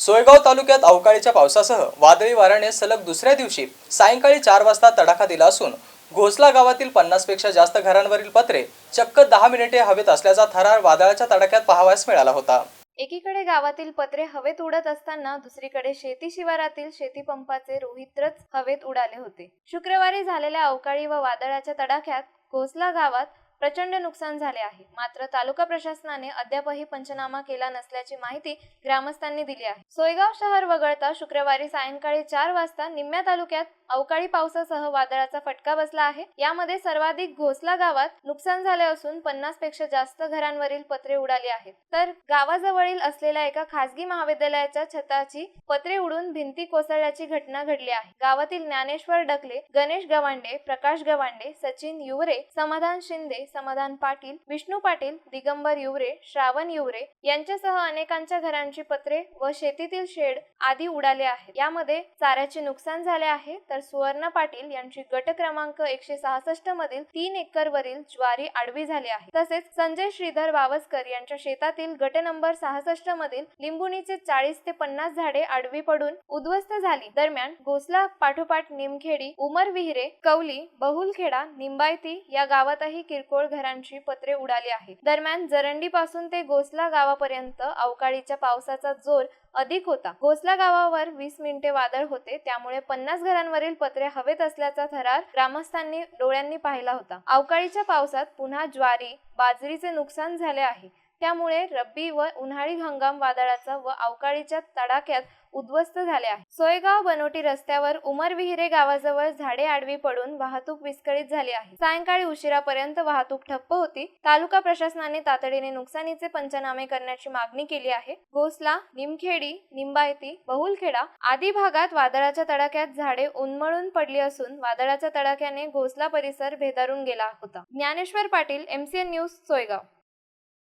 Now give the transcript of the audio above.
सोयगाव तालुक्यात अवकाळीच्या पावसासह वादळी वाऱ्याने सलग दुसऱ्या दिवशी सायंकाळी चार वाजता तडाखा दिला असून घोसला गावातील पन्नासपेक्षा जास्त घरांवरील पत्रे चक्क दहा मिनिटे हवेत असल्याचा थरार वादळाच्या तडाख्यात पाहावयास मिळाला होता. एकीकडे गावातील पत्रे हवेत उडत असताना दुसरीकडे शेती शिवारातील शेतीपंपाचे रोहित्रच हवेत उडाले होते. शुक्रवारी झालेल्या अवकाळी व वादळाच्या तडाख्यात कोसला गावात प्रचंड नुकसान झाले आहे. मात्र तालुका प्रशासनाने अद्यापही पंचनामा केला नसल्याची माहिती ग्रामस्थांनी दिली आहे. सोयगाव शहर वगळता शुक्रवारी सायंकाळी चार वाजता निम्म्या तालुक्यात अवकाळी पावसासह वादळाचा फटका बसला आहे. यामध्ये सर्वाधिक घोसला गावात नुकसान झाले असून पन्नासपेक्षा जास्त घरांवरील पत्रे उडाली आहेत. तर गावाजवळील असलेल्या एका खासगी महाविद्यालयाच्या छताची पत्रे उडून भिंती कोसळल्याची घटना घडली आहे. गावातील ज्ञानेश्वर डकले गणेश गवांडे प्रकाश गवांडे सचिन युवरे समाधान शिंदे समाधान पाटील विष्णू पाटील दिगंबर युवरे श्रावण युवरे यांच्यासह अनेकांच्या घरांची पत्रे व शेतीतील शेड आदी उडाले आहेत. यामध्ये चाऱ्याचे नुकसान झाले आहे तर सुवर्ण पाटील यांची गट क्रमांक एकशे सहासष्ट मधील तीन एकर वरील ज्वारी आडवी झाली आहे. तसेच संजय श्रीधर वावस्कर यांच्या शेतातील गट नंबर सहासष्ट मधील लिंबुणीचे चाळीस ते पन्नास झाडे आडवी पडून उद्ध्वस्त झाली. दरम्यान घोसला पाठोपाठ निमखेडी उमर विहिरे कवली बहुलखेडा निंबायती या गावातही किरकोळ घरांची पत्रे उडाली आहेत. दरम्यान जरंडी पासून ते घोसला गावापर्यंत अवकाळीच्या पावसाचा जोर अधिक होता. घोसला गावावर वीस मिनिटे वादळ होते त्यामुळे पन्नास घरांवरील पत्रे हवेत असल्याचा थरार ग्रामस्थांनी डोळ्यांनी पाहिला होता. अवकाळीच्या पावसात पुन्हा ज्वारी बाजरीचे नुकसान झाले आहे. त्यामुळे रब्बी व उन्हाळी हंगाम वादळाचा व अवकाळीच्या तडाख्यात उद्ध्वस्त झाले आहे. सोयगाव बनोटी रस्त्यावर उमर विहिरे गावाजवळ झाडे आडवी पडून वाहतूक विस्कळीत झाली आहे. सायंकाळी उशिरापर्यंत वाहतूक ठप्प होती. तालुका प्रशासनाने तातडीने नुकसानीचे पंचनामे करण्याची मागणी केली आहे. घोसला निमखेडी निंबायती बहुलखेडा आदी भागात वादळाच्या तडाख्यात झाडे उन्मळून पडली असून वादळाच्या तडाख्याने घोसला परिसर भेदारून गेला होता. Dnyaneshwar Patil MCN news Soygaon.